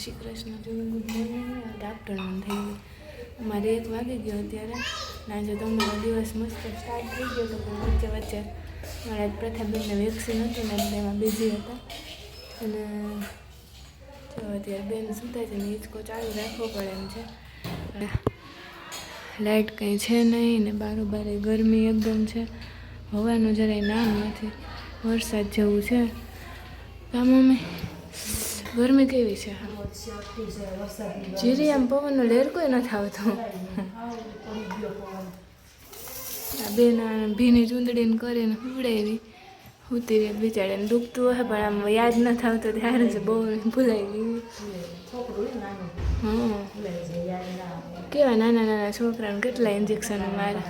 Shri Krishna good morning. Afternoon થઈ ગયું મારે એક વાગી ગયો અત્યારે. ના જો તમારો દિવસ મસ્ત સ્ટાર્ટ થઈ ગયો તો પણ વચ્ચે વચ્ચે. મારા પ્રથાબેનને વેક્સિન હતું ને એટલે એમાં બિઝી હતા. અને જો અત્યારે બેન સુતા છે ને હિંચકો ચાલુ રાખવો પડે એમ છે. લાઇટ કંઈ છે નહીં ને બારોબાર ગરમી એકદમ છે. હવાનું જરાય નામ નથી. વરસાદ જેવું છે. કા મમ્મી. ગરમી કેવી છે જીરી આમ પવનનો લેર કોઈ નથી આવતો આ બેન ચૂંદડી ભીની ચૂંદડીને કરીને ઉડાવી ઉતી રહી બિચારીને દુખતું હોય પણ આમ યાદ નથી આવતું ત્યારે જ બહુ ભૂલાઈ ગયું કેવા નાના નાના છોકરાને કેટલા ઇન્જેક્શન મારે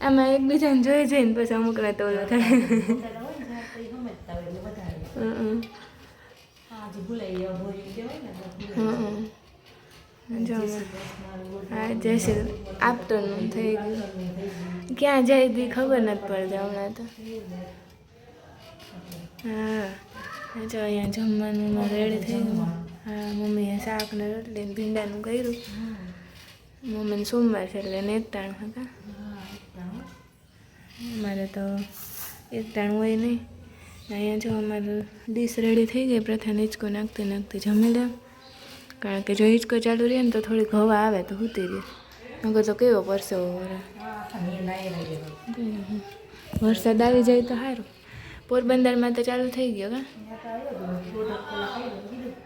આમાં એકબીજાને જોઈ જઈને પછી અમુકને તો થાય હં. હં. જો હા જય. શ્રી આફ્ટરનૂન થઈ ગયું. ક્યાં જાય તી ખબર નથી પડતી હમણાં તો. હા જો અહીંયા જમવાનું રેડી થઈ ગયું. હા મમ્મીએ શાક ને રોટલી ને ભીંડાનું કર્યું. મમ્મીને સોમવાર છે એટલે ને એક ટાણ હતા મારે તો એક ટાણ હોય નહીં. અહીંયા જો અમારું ડીશ રેડી થઈ ગઈ પ્રથમ હિંચકો નાખતી નાખતી જમી લે. કારણ કે જો હિંચકો ચાલુ રહે ને તો થોડીક હવા આવે તો હુતી રહે. નગર તો કેવો પરસેવો વરે વરસાદ આવી જાય તો સારું પોરબંદરમાં તો ચાલુ થઈ ગયો કા?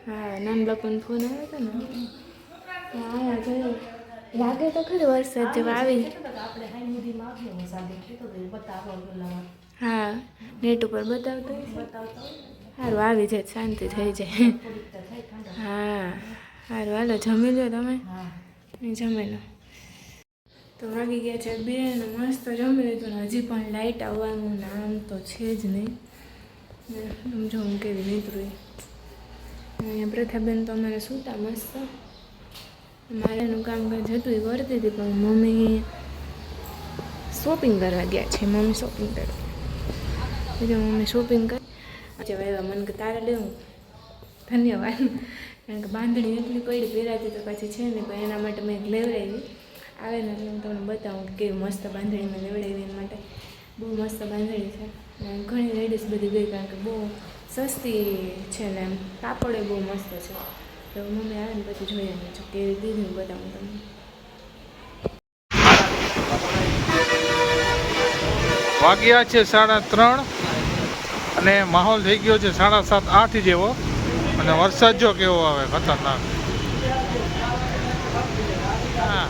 હા નાન બાપુને ફોન આવ્યો હતો ને. હા જોયો લાગે તો ખરી વરસાદ જેવા આવી. હા, નેટ ઉપર બતાવતો સારું આવી જાય શાંતિ થઈ જાય. હા સારું હાલો, જમી લો તમે. જમી લો. તો વાગી ગયા છે બે મસ્ત જમી લીધું ને હજી પણ લાઇટ આવવાનું નામ તો છે જ નહીં. સમજો હું કેવી નીકળું અહીંયા પ્રથાબેન તો અમારે સૂતા મસ્ત. મારે એનું કામકાજ હતું એ કરતી હતી, પણ મમ્મી શોપિંગ કરવા ગયા છે, મમ્મી શોપિંગ કરવા. એટલે મમ્મી શોપિંગ કરી. આજે વાવ્યા મન કે તારે લેવું? ધન્યવાદ. કારણ કે બાંધણી એટલી પડી, પહેરાતી તો પાછી છે ને પણ એના માટે મેં લેવડાવી. આવે ને એટલે હું તમને બતાવું કે કેવી મસ્ત બાંધણી મેં લેવડાવી એના માટે. બહુ મસ્ત બાંધણી છે. ઘણી લેડીઝ બધી ગઈ કારણ કે બહુ સસ્તી છે ને એમ. કાપડ બહુ મસ્ત છે. તો મમ્મી આવે ને પછી જોઈએ મેં છું કેવી દીધી બતાવું તમને. વાગ્યા છે સાડા ત્રણ. અને માહોલ થઈ ગયો છે સાડા સાત, આઠ જેવો અને વરસાદ જો કેવો આવે, ખતરનાક હા.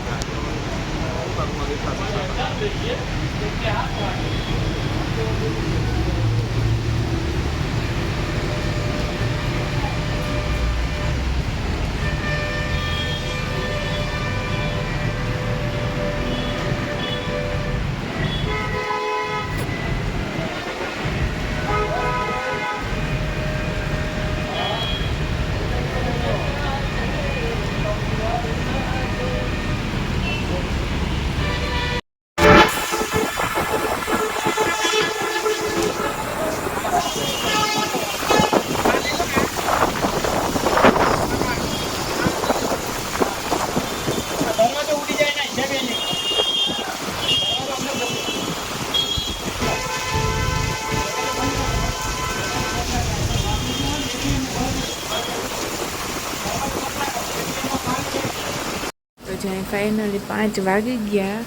જ્યાં ફાઇનલી પાંચ વાગી ગયા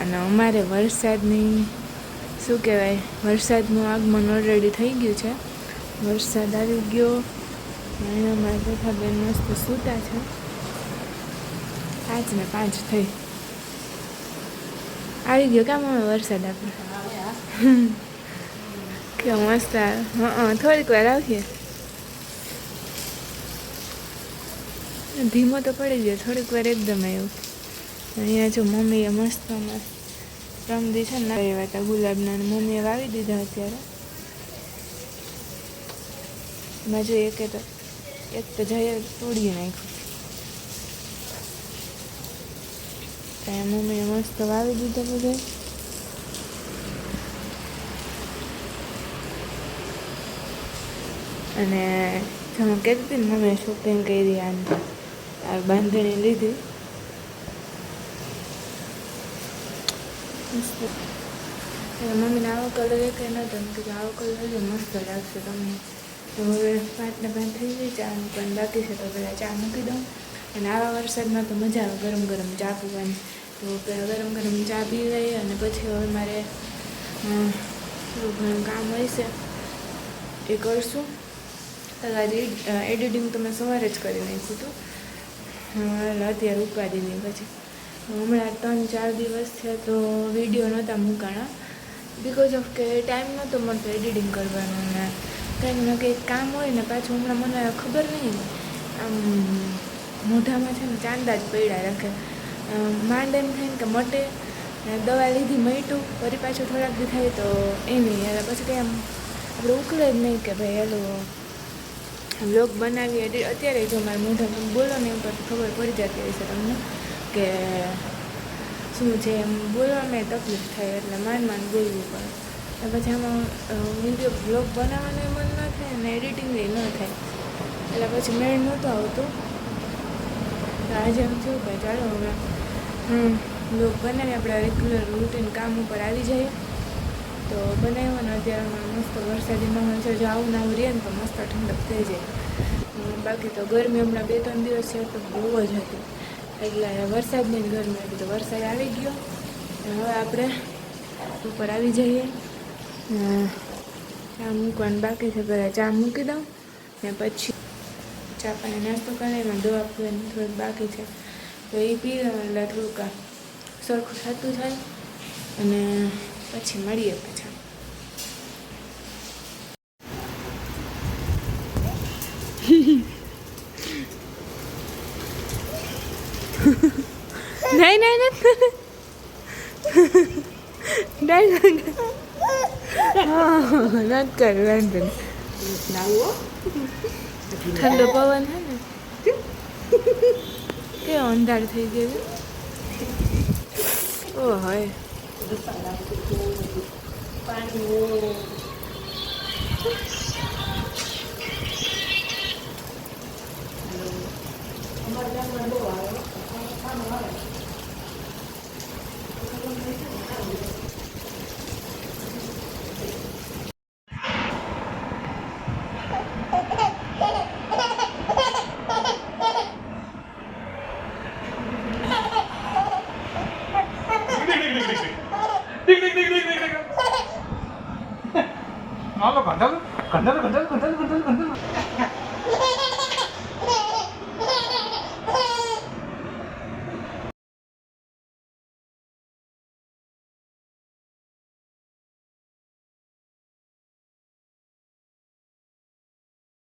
અને અમારે વરસાદની શું કહેવાય વરસાદનું આગમન ઓલરેડી થઈ ગયું છે. વરસાદ આવી ગયો અને અમારા પ્રથાબેન મસ્ત સૂતા છે. પાંચ ને પાંચ થઈ. આવી ગયો કામ અમે વરસાદ આપણે કે મસ્ત થોડીક વાર આવીએ ધીમો તો પડી ગયો, થોડીક વાર એકદમ આવ્યો અહીંયા જો મમ્મીએ મસ્ત મસ્ત રમદી છે ને એવા હતા, ગુલાબના મમ્મીએ વાવી દીધા અત્યારે. એમાં જો એક તો એક તો જઈએ તોડી નાખ્યું. ત્યાં મમ્મીએ મસ્ત વાવી દીધા બધા. અને તમે કહેતી હતી ને મમ્મીએ શોપિંગ કરી આની આ બાંધણી લીધી. મમ્મીને આવો કલર એક નહોતો મેં કીધું આવો કલર લેજો, મસ્ત લાગશે તમને. તો હવે પાંચને પાંચ થઈ ગઈ ચા પણ બાકી છે, તો પહેલાં ચા મૂકી દઉં. અને આવા વરસાદમાં તો મજા આવે, ગરમ ગરમ ચા પીવાની. તો પહેલાં ગરમ ગરમ ચા પી લઈએ અને પછી હવે મારે ઘણું કામ હોય છે, એ કરશું. તમારી એડિટિંગ તો મેં સવારે જ કરી નાખ્યું હતું. અત્યારે દીધી પછી. હમણાં ત્રણ ચાર દિવસ થયા તો વીડિયો નહોતા મૂકાણા. બિકોઝ ઓફ કે ટાઈમ નહોતો મળતો એડિટિંગ કરવાનો ને કંઈક કંઈક કામ હોય ને પાછું હમણાં મને ખબર નહીં. આમ મોઢામાં છે ને ચાંદા જ પડ્યા રાખે. માંડ એમ થાય ને કે મટે દવા લીધી મટ્યું ફરી પાછું થોડાક દી થાય તો એ નહીં એટલે પછી કંઈ આમ આપણે ઉકળે જ નહીં કે ભાઈ એલું બ્લોગ બનાવી એડિટ અત્યારે જો મારા મોઢા બોલો ને એમ પર ખબર પડી જતી હશે તમને કે શું છે એમ બોલવામાં તકલીફ થાય એટલે માંડ માંડ બોલવું પડે. અને પછી આમાં વીડિયો બ્લોગ બનાવવાનું મન ન થાય અને એડિટિંગ ન થાય. એટલે પછી મેળ નહોતું આવતું. તો આજે એમ થયું કે ચાલો હવે, હમ બ્લોગ બનાવી, આપણે રેગ્યુલર રૂટીન કામ ઉપર આવી જઈએ. તો બનાવ્યો ને અત્યારે હમણાં મસ્ત વરસાદી માહોલ છે. જો આવું આવું રહે ને તો મસ્ત ઠંડક થઈ જાય. બાકી તો ગરમી હમણાં બે ત્રણ દિવસ છે તો બહુ જ હતી. એટલે વરસાદની ગરમી હતી તો વરસાદ આવી ગયો. હવે આપણે ઉપર આવી જઈએ. ચા મૂકવાનું બાકી છે. પહેલાં ચા મૂકી દઉં ને પછી ચા પાણી નાસ્તો કરે એમાં દવા પીવાની થોડીક બાકી છે. તો એ પી એટલે થોડુંક સરખું થતું થાય. અને પછી મળીએ પાછા. નહીં નહીં નહીં. હા નથી કર વાંધો ઠંડો પવન છે ને? કે અંધાર થઈ ગયું ઓ હોય. Gusto lang ito. Paano?